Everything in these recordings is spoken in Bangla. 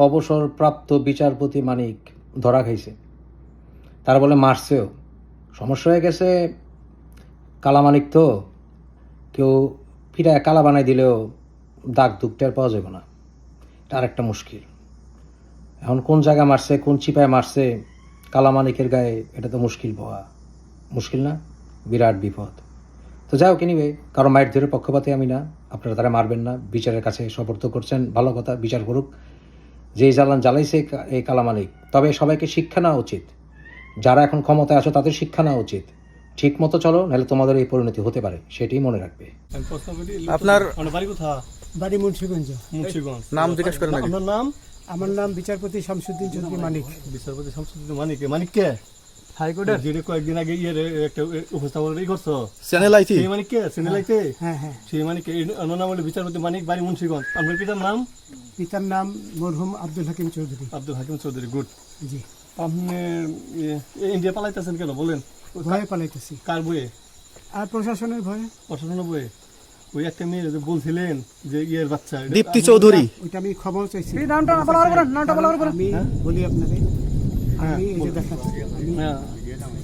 অবসরপ্রাপ্ত বিচারপতি মানিক ধরা খাইছে। তার বলে, মারছেও। সমস্যা হয়ে গেছে। কালামানিক তো। কেউ ফিরায় কালা বানাই দিলেও দাগ দুগটার পাওয়া যাবে না। এটা আরেকটা মুশকিল। এখন কোন জায়গায় মারছে, কোন চিপায় মারছে কালামানিকের গায়ে এটা তো মুশকিল পাওয়া। মুশকিল না? বিরাট বিপদ। তো যাও কিনিবে কারও মায়ের ধরে পক্ষপাতে আমি না। আপনারা তারা মারবেন না। বিচারের কাছে সপর্দ করছেন। ভালো কথা, বিচার করুক। যেই জ্বালান জ্বালাইছে এই কালামালিক তবে সবাইকে শিক্ষা নেওয়া উচিত। যারা এখন ক্ষমতায় আছো তাদের শিক্ষা নেওয়া উচিত। ঠিক মতো চলো নাহলে তোমাদের এই পরিণতি হতে পারে সেটাই মনে রাখবে। আপনার আপনার বাড়ি কোথা বাড়ি মুন্সিগঞ্জ। মুন্সিগঞ্জ। নাম জিজ্ঞেস করেন আপনার নাম আমার নাম বিচারপতি শামসুদ্দিন চৌধুরী মানিক। বিচারপতি শামসুদ্দিন মানিক মানিক কে? হাইকোর্টের? যেটা কয়েকদিন আগে ইয়ে একটা উপস্থাপন ই করছ। চ্যানেল আইটি সেই মানিক কে? চ্যানেল সিনেলাইতে হ্যাঁ হ্যাঁ। সেই মানিক অন্য নাম হলো বিচারপতি মানিক বাড়ি মুন্সিগঞ্জ। আপনার পিতার নাম? পিতার নাম মরহুম আব্দুল হাকিম চৌধুরী। আব্দুল হাকিম চৌধুরী গুড জি। আপনি ইন্ডিয়া পালাইতেছেন কেন? বলেন। ভয়ে পালাইতেছি। কার বইয়ে আর প্রশাসনের ভয়ে। প্রশাসনের বইয়ে ওই একটা মেয়ে যে বলছিলেন যে ইয়ের বাচ্চা দীপ্তি চৌধুরী। ওইটা আমি খবর চাইছি। নামটা বলার পরে নামটা বলার পরে আমি বলি আপনাদের আমি এই যে দেখাচ্ছি আমি হ্যাঁ।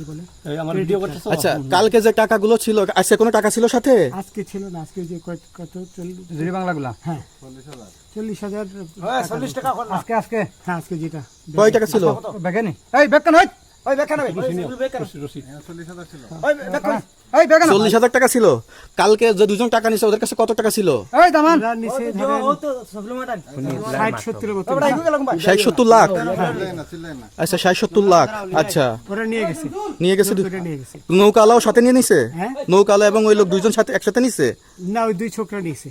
কি বলে? আমার ভিডিও করতেছ? আচ্ছা কালকে যে টাকাগুলো ছিল আজকে কোনো টাকা ছিল সাথে? আজকে ছিল না আজকে যে কত? চল্লিশ জুড়ি বাংলাগুলা? হ্যাঁ। চল্লিশ হাজার। চল্লিশ টাকা আজকে আজকে। হ্যাঁ আজকে যেটা। কয় টাকা ছিল? বেগানি এই ব্যাগ কেন? ওই চল্লিশ হাজার টাকা ছিল। কালকে যে দুজন টাকা নিছে ওদের কাছে কত টাকা ছিল? ষাট সত্তর লাখ? আচ্ছা ষাট সত্তর লাখ। আচ্ছা। নিয়ে গেছে। নিয়ে গেছে দু- ওরা নিয়ে গেছে। নৌকালাও সাথে নিয়ে নিছে? হ্যাঁ? নৌকালা এবং ওই লোক দুইজন সাথে একসাথে নিছে? না ওই দুই ছোকরা নিয়েছে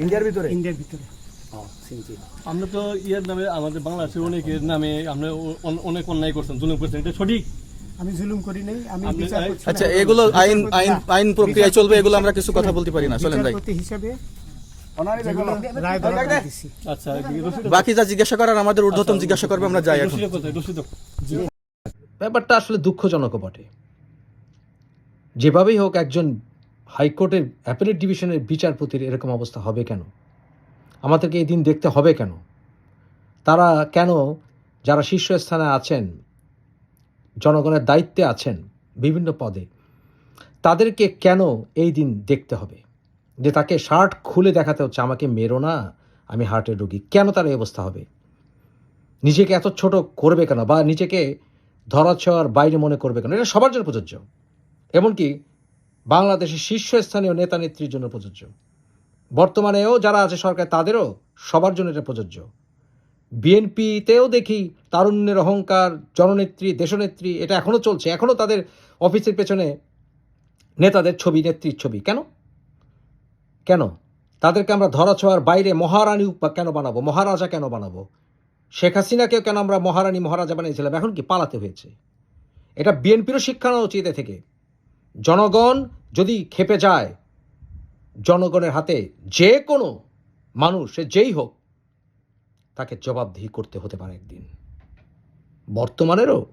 ইন্ডিয়ার ভিতরে? ইন্ডিয়ার ভিতরে। আমরা তো ইয়ের নামে আমাদের বাংলাদেশের অনেকের নামে আপনি অনেক অন্যায় করছেন। জুলুম করছেন। এটা সঠিক? আমি জুলুম করি নাই আমি আপনি- বিচার করছি আচ্ছা এগুলো আইন আইন আইন প্রক্রিয়ায় চলবে এগুলো আমরা কিছু কথা বলতে পারি না। চলেন হিসাবে দিছি। আচ্ছা বাকি যা জিজ্ঞাসা করার আমাদের ঊর্ধ্বতন জিজ্ঞাসা করবে আমরা যাই এখন। ব্যাপারটা আসলে দুঃখজনক বটে। যেভাবেই হোক একজন হাইকোর্টের অ্যাপেলেট ডিভিশনের বিচারপতির এরকম অবস্থা হবে কেন? আমাদেরকে এই দিন দেখতে হবে কেন? তারা কেন, যারা শীর্ষস্থানে আছেন, জনগণের দায়িত্বে আছেন বিভিন্ন পদে, তাদেরকে কেন এই দিন দেখতে হবে? যে তাকে শার্ট খুলে দেখাতে হচ্ছে, আমাকে মেরো না, আমি হার্টের রোগী। কেন তার এই অবস্থা হবে? নিজেকে এত ছোট করবে কেন? বা নিজেকে ধরা ধরাছোঁয়ার বাইরে মনে করবে কেন? এটা সবার জন্য প্রযোজ্য। এমনকি বাংলাদেশের শীর্ষস্থানীয় নেতা নেত্রীর জন্য প্রযোজ্য। বর্তমানেও যারা আছে সরকার, তাদেরও সবার জন্য এটা প্রযোজ্য। বিএনপিতেও দেখি তারুণ্যের অহংকার, জননেত্রী, দেশনেত্রী, এটা এখনও চলছে। এখনও তাদের অফিসের পেছনে নেতাদের ছবি, নেত্রীর ছবি। কেন? কেন? তাদেরকে আমরা ধরাছোঁয়ার বাইরে মহারানী কেন বানাবো? মহারাজা কেন বানাবো? শেখ হাসিনাকেও কেন আমরা মহারানী, মহারাজা বানিয়েছিলাম? এখন কি পালাতে হয়েছে? এটা বিএনপিরও শিক্ষা নেওয়া উচিত এ থেকে। জনগণ যদি খেপে যায়, জনগণের হাতে যে কোনো মানুষ, সে যেই হোক, তাকে জবাবদিহি করতে হতে পারে একদিন। বর্তমানেরও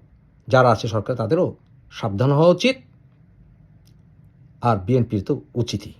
যারা আছে সরকার, তাদেরও সাবধান হওয়া উচিত। আর বিএনপির তো উচিতই।